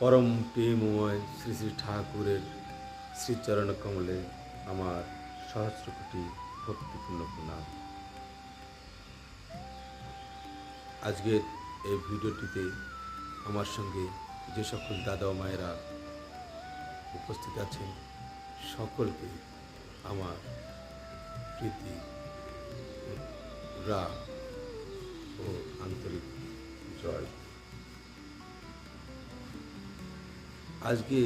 পরম প্রেমময় শ্রী শ্রী ঠাকুরের শ্রীচরণ কমলে আমার সহস্র কোটি ভক্তিপূর্ণ প্রণাম আজকের এই ভিডিওটিতে আমার সঙ্গে যে সকল দাদা মায়েরা উপস্থিত আছেন সকলকে আমার প্রীতি রা ও আন্তরিক জয় আজকে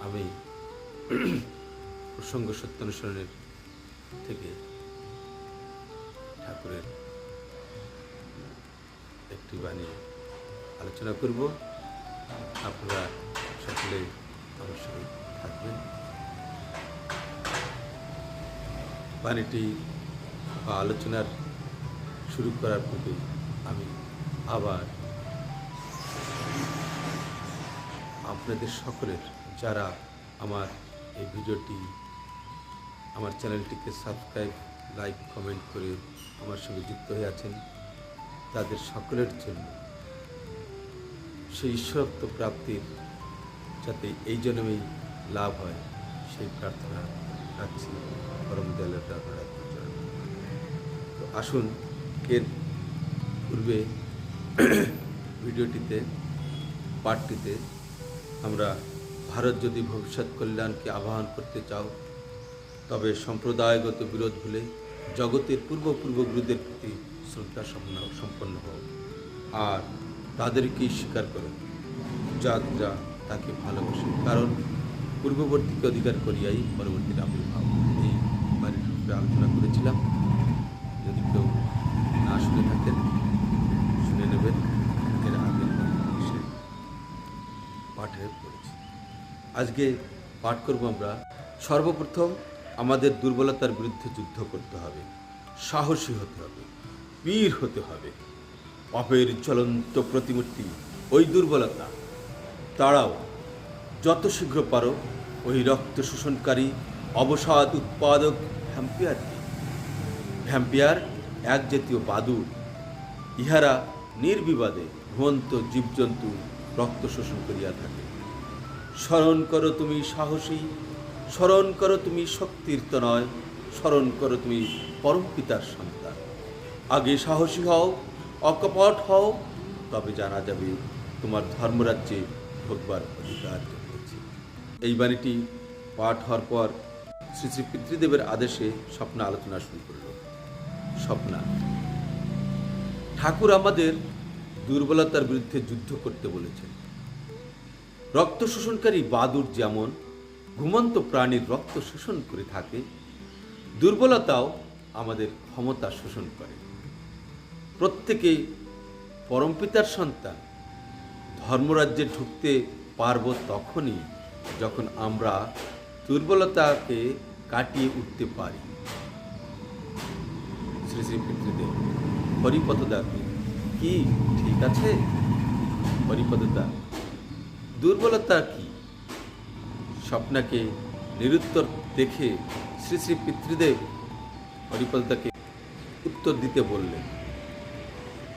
আমি প্রসঙ্গ সত্যানুসরণের থেকে ঠাকুরের একটি বাণী আলোচনা করব। আপনারা সকলে সঙ্গে থাকবেন। বাণীটি বা আলোচনার শুরু করার পূর্বে আমি আবার আপনাদের সকলের যারা আমার এই ভিডিওটি, আমার চ্যানেলটিকে সাবস্ক্রাইব, লাইক, কমেন্ট করে আমার সঙ্গে যুক্ত হয়ে আছেন, তাদের সকলের জন্য সেই ঈশ্বরত্ব প্রাপ্তির যাতে এই জন্মেই লাভ হয়, সেই প্রার্থনা রাখছি পরম দয়ালের তো আসুন, এর পূর্বে ভিডিওটিতে পাঠটিতে আমরা ভারত যদি ভবিষ্যৎ কল্যাণকে আহ্বান করতে চাও, তবে সম্প্রদায়গত বিরোধ ভুলে জগতের পূর্ব পূর্ব গুরুদের প্রতি শ্রদ্ধা সম্পন্ন হও। আর তাদেরকেই স্বীকার করো, যাত্রা তাকে ভালোবাসে। কারণ পূর্ববর্তীকে অধিকার করিয়াই পরবর্তীর আবির্ভাব এই বাড়ির আলোচনা করেছিলাম। পাঠে পড়েছি আজকে পাঠ করব আমরা, সর্বপ্রথম আমাদের দুর্বলতার বিরুদ্ধে যুদ্ধ করতে হবে, সাহসী হতে হবে, বীর হতে হবে। পাপের চলন্ত প্রতিমূর্তি, ওই দুর্বলতা, তারাও যত শীঘ্র পারো ওই রক্ত শোষণকারী অবসাদ উৎপাদক ভ্যাম্পিয়ারকে। ভ্যাম্পিয়ার এক জাতীয় বাদুর ইহারা নির্বিবাদে ঘুমন্ত জীবজন্তু রক্ত শোষণ করিয়া থাকে। স্মরণ করো তুমি সাহসী, স্মরণ করো তুমি শক্তির নয় স্মরণ করো তুমি পরম পিতার সন্তান। আগে সাহসী হও, অকপট হও, তবে জানা যাবে তোমার ধর্মরাজ্যে ভোগবার অধিকার জন্মেছে এই বাণীটি পাঠ হওয়ার পর শ্রী শ্রী পিতৃদেবের আদেশে স্বপ্ন আলোচনা শুরু করল। স্বপ্না, ঠাকুর আমাদের দুর্বলতার বিরুদ্ধে যুদ্ধ করতে বলেছেন। রক্ত শোষণকারী বাদুর যেমন ঘুমন্ত প্রাণীর রক্ত শোষণ করে থাকে, দুর্বলতাও আমাদের ক্ষমতা শোষণ করে। প্রত্যেকে পরমপিতার সন্তান, ধর্মরাজ্যে ঢুকতে পারব তখনই যখন আমরা দুর্বলতাকে কাটিয়ে উঠতে পারি। শ্রী শ্রী পিতৃদেব হরিপদদা কি ঠিক আছে? হরিপদদা দুর্বলতা কি? স্বপ্নাকে নিরুত্তর দেখে শ্রী শ্রী পিতৃদেব হরিপদদাকে উত্তর দিতে বললেন।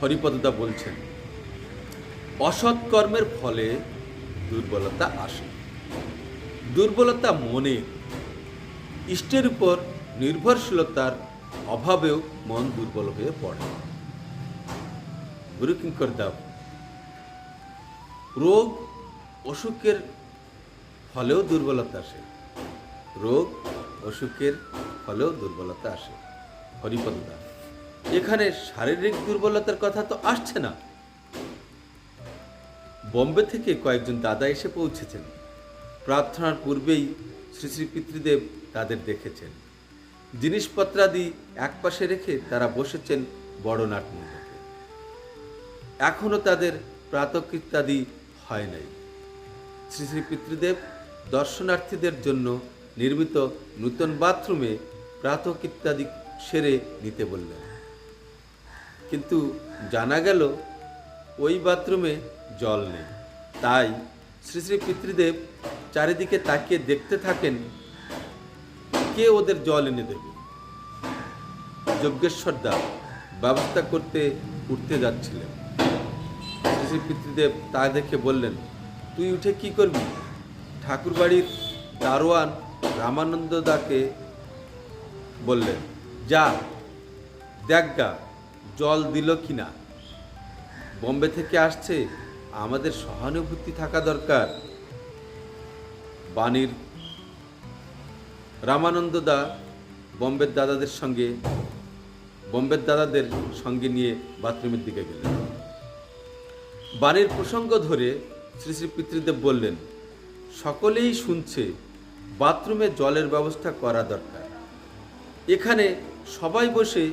হরিপদদা বলছেন, অসৎ কর্মের ফলে দুর্বলতা আসে। দুর্বলতা মনে, ইষ্টের উপর নির্ভরশীলতার অভাবেও মন দুর্বল হয়ে পড়ে। গুরু কিঙ্কর দাব রোগ অসুখের ফলেও দুর্বলতা আসে। রোগ অসুখের ফলেও দুর্বলতা আসে। হরিপদদা, এখানে শারীরিক দুর্বলতার কথা তো আসছে না। বম্বে থেকে কয়েকজন দাদা এসে পৌঁছেছেন। প্রার্থনার পূর্বেই শ্রী শ্রী পিতৃদেব তাদের দেখেছেন। জিনিসপত্রাদি একপাশে রেখে তারা বসেছেন বড় নাটমণ্ডপে এখনও তাদের প্রাতকৃত্যাদি হয় নাই। শ্রী শ্রী পিতৃদেব দর্শনার্থীদের জন্য নির্মিত নূতন বাথরুমে প্রাতক ইত্যাদি সেরে নিতে বললেন। কিন্তু জানা গেল ওই বাথরুমে জল নেই। তাই শ্রী শ্রী পিতৃদেব চারিদিকে তাকিয়ে দেখতে থাকেন, কে ওদের জল এনে দেবে? যজ্ঞেশ্বর দা ব্যবস্থা করতে উঠতে যাচ্ছিলেন। শ্রী শ্রী পিতৃদেব তা দেখে বললেন তুই উঠে কি করবি? ঠাকুরবাড়ির দারোয়ান রামানন্দ দাকে বললেন, যা দেখগা জল দিল কি না বোম্বে থেকে আসছে, আমাদের সহানুভূতি থাকা দরকার। বাণীর রামানন্দ দা বোম্বের দাদাদের সঙ্গে, বোম্বের দাদাদের সঙ্গে নিয়ে বাথরুমের দিকে গেলেন। বাণীর প্রসঙ্গ ধরে শ্রী শ্রী পিতৃদেব বললেন, সকলেই শুনছে, বাথরুমে জলের ব্যবস্থা করা দরকার। এখানে সবাই বসে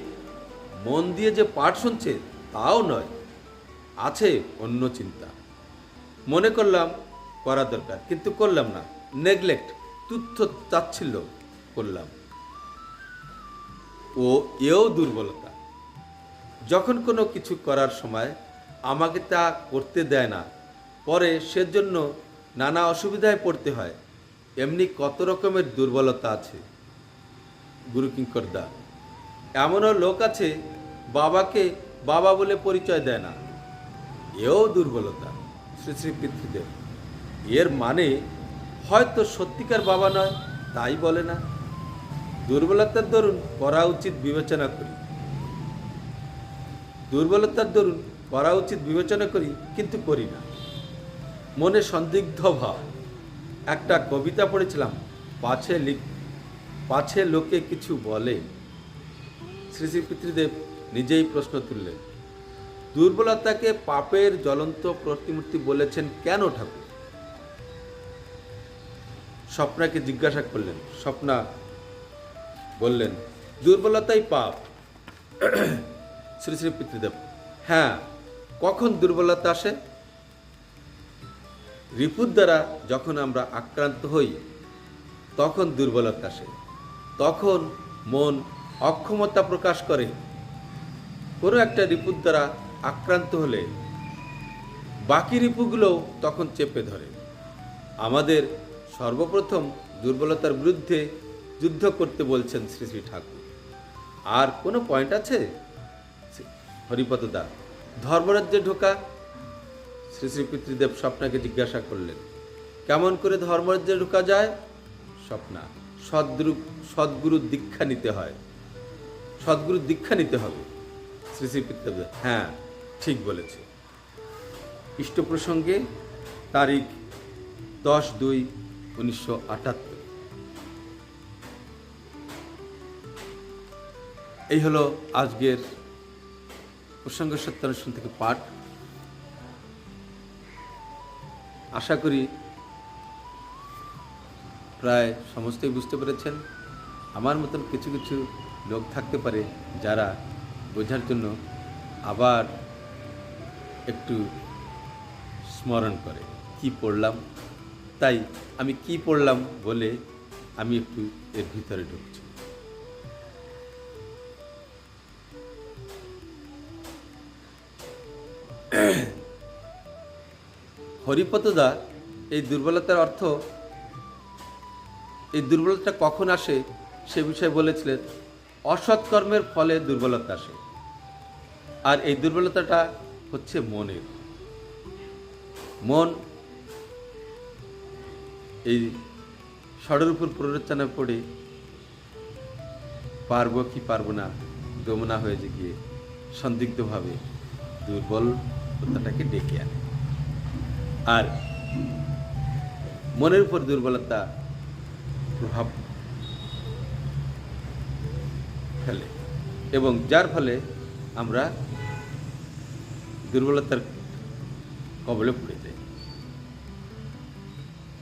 মন দিয়ে যে পাঠ শুনছে, তাও নয়, আছে অন্য চিন্তা। মনে করলাম করা দরকার, কিন্তু করলাম না, নেগলেক্ট, তুচ্ছ চাচ্ছিল করলাম। ও এও দুর্বলতা। যখন কোনো কিছু করার সময় আমাকে তা করতে দেয় না পরে সেজন্য নানা অসুবিধায় পড়তে হয়। এমনি কত রকমের দুর্বলতা আছে। গুরু কিঙ্কর দা, এমনও লোক আছে বাবাকে বাবা বলে পরিচয় দেয় না। এও দুর্বলতা শ্রী শ্রী পিতৃদেব। এর মানে হয়তো সত্যিকার বাবা নয়, তাই বলে না। দুর্বলতার দরুন করা উচিত বিবেচনা করি। দুর্বলতার দরুন করা উচিত বিবেচনা করি, কিন্তু করি না। মনে সন্দিগ্ধ ভাব। একটা কবিতা পড়েছিলাম, পাছে লিখ পাছে লোকে কিছু বলে। শ্রী শ্রী পিতৃদেব নিজেই প্রশ্ন তুললেন, দুর্বলতাকে পাপের জ্বলন্ত প্রতিমূর্তি বলেছেন কেন ঠাকুর? স্বপ্নাকে জিজ্ঞাসা করলেন, স্বপ্না বললেন, দুর্বলতাই পাপ। শ্রী শ্রী পিতৃদেব হ্যাঁ কখন দুর্বলতা আসে? রিপুর দ্বারা যখন আমরা আক্রান্ত হই, তখন দুর্বলতা আসে। তখন মন অক্ষমতা প্রকাশ করে। কোনো একটা রিপুর দ্বারা আক্রান্ত হলে বাকি রিপুগুলোও তখন চেপে ধরে। আমাদের সর্বপ্রথম দুর্বলতার বিরুদ্ধে যুদ্ধ করতে বলছেন শ্রী শ্রী ঠাকুর। আর কোনো পয়েন্ট আছে? হরিপদ দা, ধর্মরাজ্যে ঢোকা শ্রী শ্রী পিতৃদেব স্বপ্নাকে জিজ্ঞাসা করলেন, কেমন করে ধর্মরাজ্যে ঢোকা যায়? স্বপ্না সদ্গুরু সদ্গুরু দীক্ষা নিতে হয়। সদ্গুরু দীক্ষা নিতে হবে? শ্রী শ্রী পিতৃদেব হ্যাঁ ঠিক বলেছে। ইষ্ট প্রসঙ্গে, তারিখ দশ দুই উনিশশো আটাত্তর। এই হলো আজকের প্রসঙ্গ সত্যানুষ্ঠান থেকে পাঠ। আশা করি প্রায় সমস্তই বুঝতে পেরেছেন। আমার মতন কিছু কিছু লোক থাকতে পারে যারা বোঝার জন্য আবার একটু স্মরণ করে, কি পড়লাম? তাই আমি কি পড়লাম বলে আমি একটু এর ভিতরে ঢুকছি। হরিপতদা এই দুর্বলতার অর্থ, এই দুর্বলতা কখন আসে সে বিষয়ে বলেছিলেন, অসৎ কর্মের ফলে দুর্বলতা আসে। আর এই দুর্বলতাটা হচ্ছে মনের। মন, এই ষড়ের উপর প্ররোচনা পড়ে, পারব কি পারব না দমনা হয়ে গিয়ে সন্দিগ্ধভাবে দুর্বলতাটাকে ডেকে আনে। আর মনের উপর দুর্বলতা প্রভাব ফেলে। এবং যার ফলে আমরা দুর্বলতার কবলে পড়ে যাই।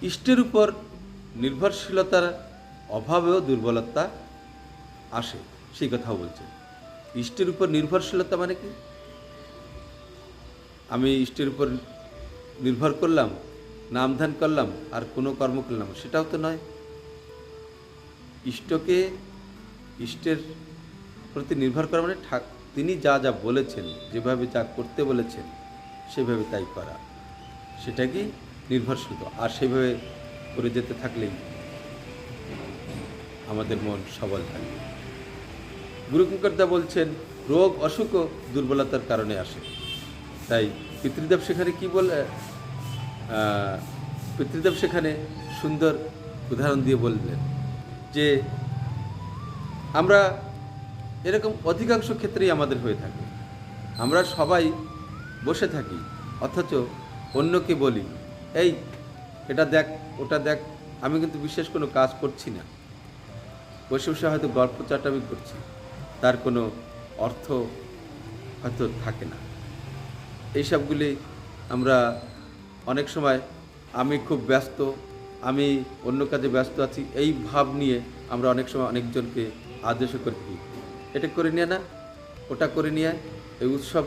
ইষ্টের উপর নির্ভরশীলতার অভাবেও দুর্বলতা আসে, সেই কথাও বলছেন ইষ্টের উপর নির্ভরশীলতা মানে কি? আমি ইষ্টের উপর নির্ভর করলাম নাম ধ্যান করলাম, আর কোনো কর্ম করলাম সেটাও তো নয়। ইষ্টকে ইষ্টের প্রতি নির্ভর করা মানে তিনি যা যা বলেছেন, যেভাবে যা করতে বলেছেন, সেভাবে তাই করা। সেটা কি নির্ভরশীল আর সেভাবে করে যেতে থাকলেই আমাদের মন সবল থাকবে গুরুকিঙ্করদা বলছেন, রোগ অসুখও দুর্বলতার কারণে আসে। তাই পিতৃদেব সেখানে কি বলে পিতৃদেব সেখানে সুন্দর উদাহরণ দিয়ে বললেন যে আমরা এরকম অধিকাংশ ক্ষেত্রেই আমাদের হয়ে থাকে। আমরা সবাই বসে থাকি, অথচ অন্যকে বলি, এই, এটা দেখ, ওটা দেখ, আমি কিন্তু বিশেষ কোনো কাজ করছি না। বসে বসে হয়তো গল্প চাটামি করছি, তার কোনো অর্থ হয়তো থাকে না। এইসবগুলি আমরা অনেক সময় আমি খুব ব্যস্ত, আমি অন্য কাজে ব্যস্ত আছি, এই ভাব নিয়ে আমরা অনেক সময় অনেকজনকে আদেশও করে থাকি। এটা করে নিয়ে না, ওটা করে নিয়ে এই উৎসব,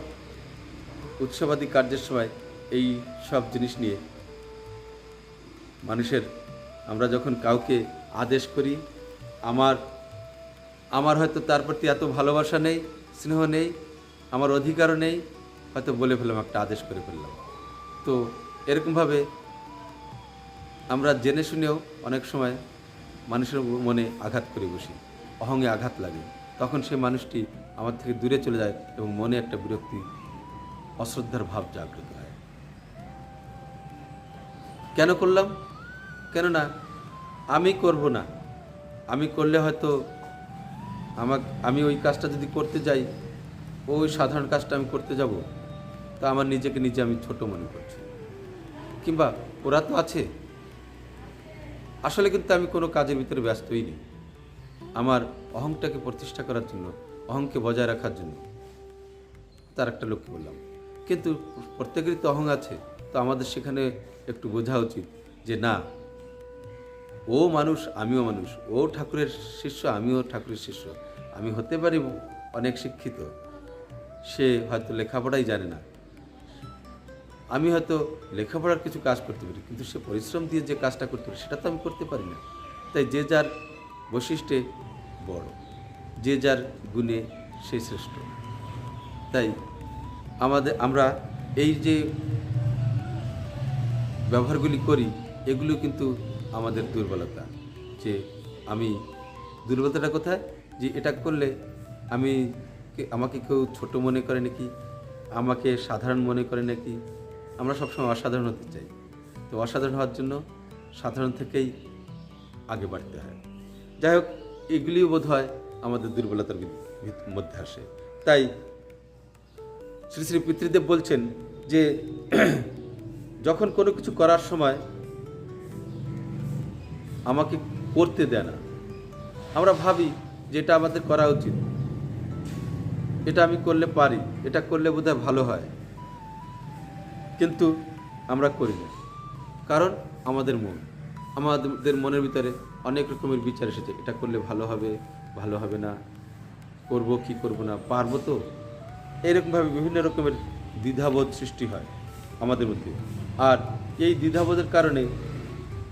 উৎসবাদী কার্যের সময় এই সব জিনিস নিয়ে মানুষের আমরা যখন কাউকে আদেশ করি, আমার আমার হয়তো তার প্রতি এত ভালোবাসা নেই, স্নেহ নেই, আমার অধিকারও নেই হয়তো বলে ফেললাম, একটা আদেশ করে ফেললাম। তো এরকমভাবে আমরা জেনে শুনেও অনেক সময় মানুষের মনে আঘাত করে বসি, অহংয়ে আঘাত লাগে। তখন সে মানুষটি আমার থেকে দূরে চলে যায় এবং মনে একটা বিরক্তি, অশ্রদ্ধার ভাব জাগ্রত হয়। কেন করলাম? কেননা আমি করব না। আমি করলে হয়তো আমাকে আমি ওই কাজটা যদি করতে যাই, ওই সাধারণ কাজটা আমি করতে যাব। তা আমার নিজেকে নিজে আমি ছোট মনে করছি। কিংবা ওরা তো আছে। আসলে কিন্তু আমি কোনো কাজের ভিতরে ব্যস্তই নেই। আমার অহংটাকে প্রতিষ্ঠা করার জন্য, অহংকে বজায় রাখার জন্য তার একটা লক্ষ্য বললাম কিন্তু প্রত্যেকেরই তো অহং আছে, তো আমাদের সেখানে একটু বোঝা উচিত যে না, ও মানুষ, আমিও মানুষ, ও ঠাকুরের শিষ্য, আমিও ঠাকুরের শিষ্য। আমি হতে পারি অনেক শিক্ষিত। সে হয়তো লেখাপড়াই জানে না। আমি হয়তো লেখাপড়ার কিছু কাজ করতে পারি, কিন্তু সে পরিশ্রম দিয়ে যে কাজটা করতে পারি, সেটা তো আমি করতে পারি না। তাই যে যার বৈশিষ্ট্যে বড়, যে যার গুণে সে শ্রেষ্ঠ। তাই আমাদের, আমরা এই যে ব্যবহারগুলি করি, এগুলো কিন্তু আমাদের দুর্বলতা। যে আমি, দুর্বলতাটা কোথায়? যে এটা করলে আমি আমাকে কেউ ছোট মনে করে নাকি? আমাকে সাধারণ মনে করে নাকি? আমরা সবসময় অসাধারণ হতে চাই। তো অসাধারণ হওয়ার জন্য সাধারণ থেকেই আগে বাড়তে হয়। যাই হোক, এগুলিও বোধ হয় আমাদের দুর্বলতার মধ্যে আসে। তাই শ্রী শ্রী পিতৃদেব বলছেন যে, যখন কোনো কিছু করার সময় আমাকে করতে দেয় না, আমরা ভাবি যে এটা আমাদের করা উচিত। এটা আমি করলে পারি, এটা করলে বোধহয় ভালো হয়। কিন্তু আমরা করি না। কারণ আমাদের মন। আমাদের মনের ভিতরে অনেক রকমের বিচার এসেছে। এটা করলে ভালো হবে ভালো হবে না। করব কি করব না, পারব তো? এইরকমভাবে বিভিন্ন রকমের দ্বিধাবোধ সৃষ্টি হয় আমাদের মধ্যে। আর এই দ্বিধাবোধের কারণে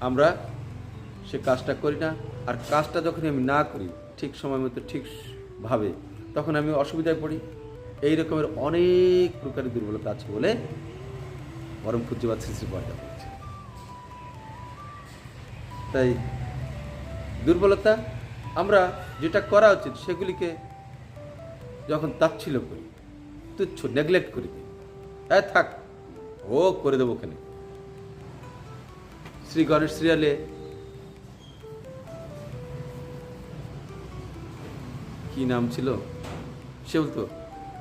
আমরা সে কাজটা করি না। আর কাজটা যখন আমি না করি, ঠিক সময় মতো ঠিকভাবে তখন আমি অসুবিধায় পড়ি। এই রকমের অনেক প্রকারের দুর্বলতা আছে বলে পরম পূজ্যবাদ শ্রী শ্রী পর্দা করছে। তাই দুর্বলতা, আমরা যেটা করা উচিত সেগুলিকে যখন তাচ্ছিল্য করি, তুচ্ছ নেগলেক্ট করি হ্যাঁ থাক, ও করে দেবো ওখানে। শ্রী গণেশ সিরিয়ালে কি নাম ছিল? সে বলতো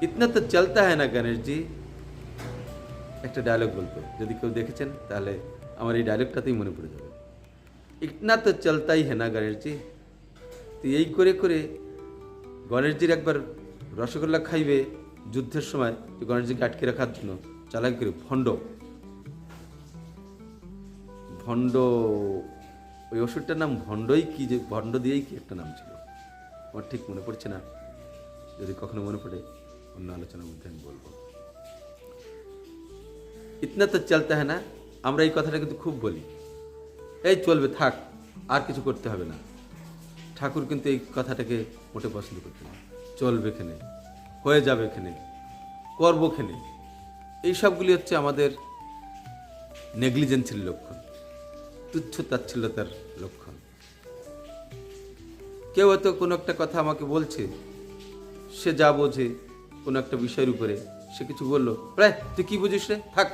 ইতনা তো চলতা হয় না গণেশ জি। একটা ডায়লগ বলতো যদি কেউ দেখেছেন, তাহলে আমার এই ডায়লগটাতেই মনে পড়ে যাবে। ইতনা তো চলতাই হ্যাঁ না গণেশ তো এই করে করে গণেশজির একবার রসগোল্লা খাইবে যুদ্ধের সময় গণেশজিকে আটকে রাখার জন্য চালাকি করে ভণ্ড। ভণ্ড, ওই ওষুধটার নাম ভণ্ডই কি যে, ভণ্ড দিয়েই কি একটা নাম ছিল? আমার ঠিক মনে পড়ছে না। যদি কখনো মনে পড়ে, অন্য আলোচনার মধ্যে আমি বলব। ইতনা তো চলতে হয় না আমরা এই কথাটা কিন্তু খুব বলি এই চলবে থাক আর কিছু করতে হবে না ঠাকুর কিন্তু এই কথাটাকে মোটে পছন্দ করতেন না চলবে এখানে হয়ে যাবে এখানে করব এখানে এই সবগুলি হচ্ছে আমাদের নেগলিজেন্সির লক্ষণ তুচ্ছ তাচ্ছিল্যতার লক্ষণ কেউ হয়তো কোনো একটা কথা আমাকে বলছে সে যা বোঝে কোনো একটা বিষয়ের উপরে সে কিছু বলল প্রায় তুই কি বুঝিস রে থাক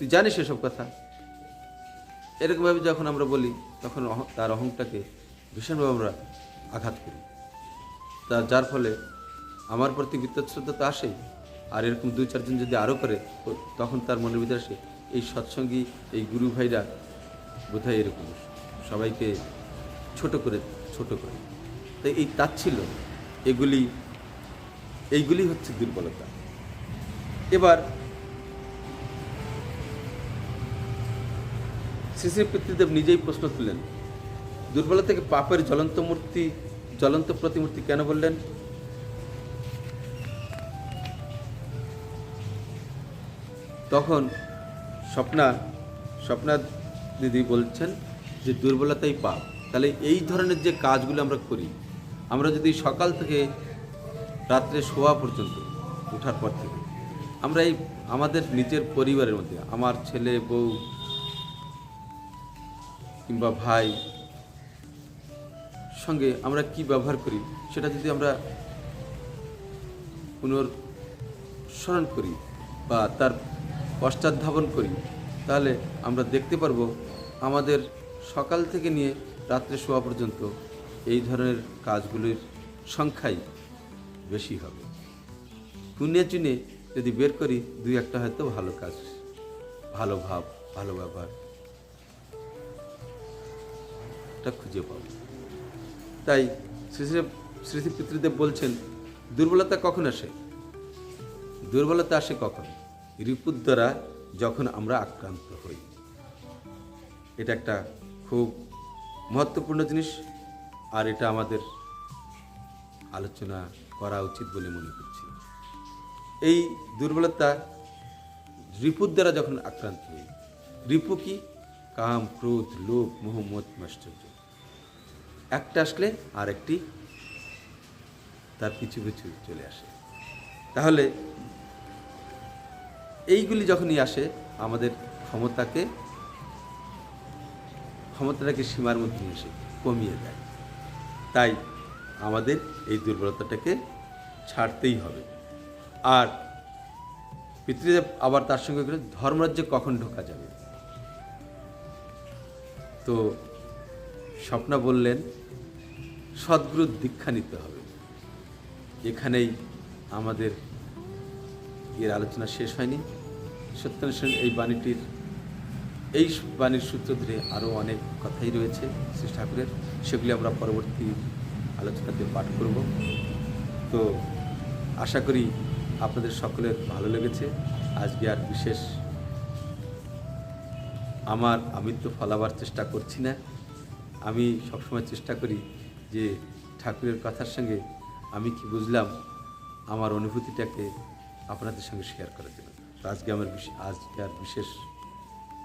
তুই জানিস এসব কথা? এরকমভাবে যখন আমরা বলি, তখন তার অহংটাকে ভীষণভাবে আমরা আঘাত করি। তা যার ফলে আমার প্রতি বিত্তশ্রদ্ধা তো আসেই। আর এরকম দুই, চারজন যদি আরও করে তখন তার মনের ভিতরে আসে, এই সৎসঙ্গী, এই গুরু ভাইরা বোধহয় এরকম। সবাইকে ছোট করে ছোট করে। তাই এই তাচ্ছিল এগুলি, এইগুলি হচ্ছে দুর্বলতা। এবার শ্রী পিতৃদেব নিজেই প্রশ্ন তুললেন দুর্বলতাকে পাপের জ্বলন্ত মূর্তি, জ্বলন্ত প্রতিমূর্তি কেন বললেন? তখন স্বপ্না স্বপ্না দিদি বলছেন যে দুর্বলতাই পাপ। তাহলে এই ধরনের যে কাজগুলো আমরা করি, আমরা যদি সকাল থেকে রাত্রে শোয়া পর্যন্ত ওঠার পর থেকে, আমরা এই আমাদের নিজের পরিবারের মধ্যে, আমার ছেলে, বউ কিংবা ভাই, সঙ্গে আমরা কি ব্যবহার করি সেটা যদি আমরা পুনর্স্মরণ করি বা তার পশ্চাৎধাবন করি, তাহলে আমরা দেখতে পারব আমাদের সকাল থেকে নিয়ে রাত্রে শোয়া পর্যন্ত এই ধরনের কাজগুলির সংখ্যাই বেশি হবে। পুণ্যে চুনে যদি বের করি, দুই একটা হয়তো ভালো কাজ, ভালো ভাব, ভালো ব্যবহার। টা খুঁজে পাব। তাই শ্রী শ্রী পিতৃদেব বলছেন, দুর্বলতা কখন আসে? দুর্বলতা আসে কখন? রিপুর দ্বারা যখন আমরা আক্রান্ত হই। এটা একটা খুব মহত্বপূর্ণ জিনিস, আর এটা আমাদের আলোচনা করা উচিত বলে মনে করছি। এই দুর্বলতা রিপুর দ্বারা যখন আক্রান্ত হই, রিপু কি? কাম, ক্রোধ, লোভ, মোহ, মত একটা আসলে আর একটি তার পিছু পিছু চলে আসে। তাহলে এইগুলি যখনই আসে, আমাদের ক্ষমতাকে, ক্ষমতাটাকে সীমার মধ্যে এসে কমিয়ে দেয়। তাই আমাদের এই দুর্বলতাটাকে ছাড়তেই হবে। আর পিতৃদেব আবার তার সঙ্গে করে ধর্মরাজ্যে কখন ঢোকা যাবে? তো স্বপ্না বললেন সদ্গুরুর দীক্ষা নিতে হবে। এখানেই আমাদের এর আলোচনা শেষ হয়নি। সত্যনারায়ণ সেন এই বাণীটির, এই বাণীর সূত্র ধরে আরও অনেক কথাই রয়েছে শ্রী ঠাকুরের। সেগুলি আমরা পরবর্তী আলোচনাতে পাঠ করব। তো আশা করি আপনাদের সকলের ভালো লেগেছে। আজকে আর বিশেষ আমার আমি তো ফলাবার চেষ্টা করছি না। আমি সবসময় চেষ্টা করি যে ঠাকুরের কথার সঙ্গে আমি কি বুঝলাম, আমার অনুভূতিটাকে আপনাদের সঙ্গে শেয়ার করার জন্য। আজকে আমার আজকে আর বিশেষ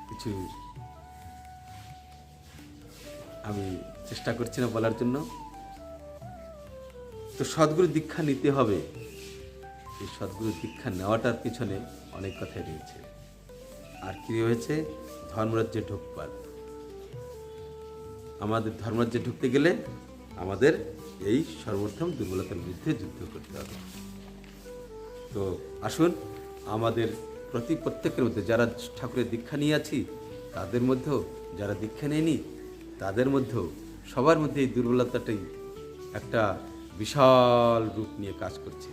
কিছু আমি চেষ্টা করছি না বলার জন্য। তো সদ্গুরু দীক্ষা নিতে হবে। এই সদ্গুরু দীক্ষা নেওয়াটার পিছনে অনেক কথাই রয়েছে। আর কি রয়েছে? ধর্মরাজ্যে ঢুকবার। আমাদের ধর্মরাজ্যে ঢুকতে গেলে আমাদের এই সর্বপ্রথম দুর্বলতার বিরুদ্ধে যুদ্ধ করতে হবে। তো আসুন, আমাদের প্রতি প্রত্যেকের মধ্যে যারা ঠাকুরের দীক্ষা নিয়ে আছি, তাদের মধ্যেও, যারা দীক্ষা নেয়নি, তাদের মধ্যেও, সবার মধ্যে এই দুর্বলতাটাই একটা বিশাল রূপ নিয়ে কাজ করছে।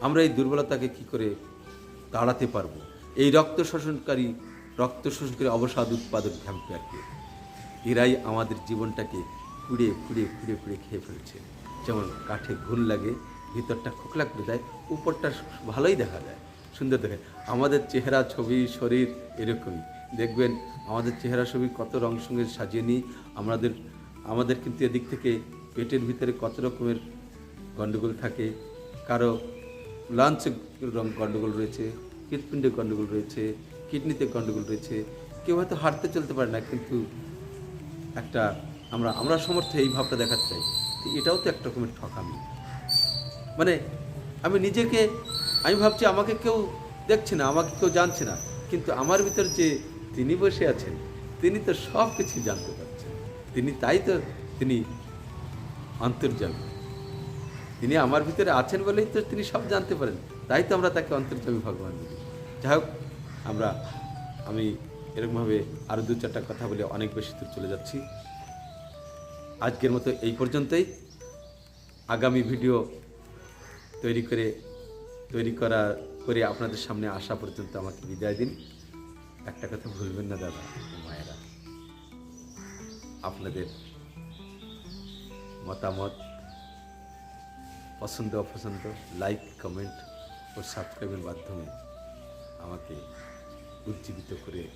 আমরা এই দুর্বলতাকে কি করে তাড়াতে পারব? এই রক্ত শোষণকারী রক্ত শোষণকারী অবসাদ উৎপাদক ভ্যাম্পায়ারকে এরাই আমাদের জীবনটাকে পুড়ে পুড়ে পুড়ে পুড়ে খেয়ে ফেলছে। যেমন কাঠে ঘুন লাগে, ভিতরটা খোকলা করে দেয়, উপরটা ভালোই দেখা যায়। সুন্দর দেখে। আমাদের চেহারা, ছবি, শরীর এরকমই। দেখবেন আমাদের চেহারা, ছবি কত রং সঙ্গে সাজিয়ে নিই। আমাদের আমাদের কিন্তু এদিক থেকে পেটের ভিতরে কত রকমের গণ্ডগোল থাকে। কারও লাঞ্চ রং গণ্ডগোল রয়েছে, হৃৎপিণ্ডে গণ্ডগোল রয়েছে কিডনিতে গণ্ডগোল রয়েছে। কেউ হয়তো হাঁটতে চলতে পারে না, কিন্তু একটা আমরা আমরা সমর্থ এই ভাবটা দেখাতে চাই। তো এটাও তো একটা রকমের ঠকামি। মানে আমি নিজেকে, আমি ভাবছি আমাকে কেউ দেখছে না, আমাকে কেউ জানছে না। কিন্তু আমার ভিতর যে তিনি বসে আছেন, তিনি তো সব কিছু জানতে পারছেন। তিনি তাই তো তিনি অন্তর্যামী তিনি আমার ভিতরে আছেন বলেই তো তিনি সব জানতে পারেন। তাই তো আমরা তাকে অন্তর্যামী ভগবান বলি। যাই হোক, আমরা, আমি এরকমভাবে আরও দু চারটা কথা বলে অনেক বেশি দূর চলে যাচ্ছি। আজকের মতো এই পর্যন্তই। আগামী ভিডিও তৈরি করে, তৈরি করা করে আপনাদের সামনে আসা পর্যন্ত আমাকে বিদায় দিন। একটা কথা ভুলবেন না দাদা, মায়েরা। আপনাদের মতামত, পছন্দ, অপছন্দ লাইক কমেন্ট ও সাবস্ক্রাইবের মাধ্যমে আমাকে উজ্জীবিত করে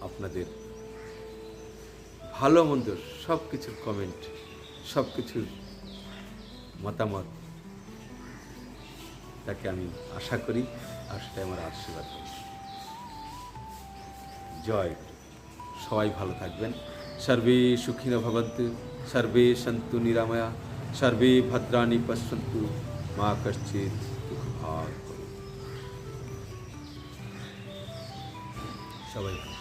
আপনাদের ভালো মন্দ সব কিছুর কমেন্ট সব কিছুর মতামত তাকে আমি আশা করি আর সেটাই আমার আশীর্বাদ জয়। সবাই ভালো থাকবেন। সর্বে সুখিন ভবন্তু সর্বে সন্তু নিরাময়া, সর্বে ভদ্রাণী পশ্যন্তু, মা দুঃখভাগ সবাই থাকবেন।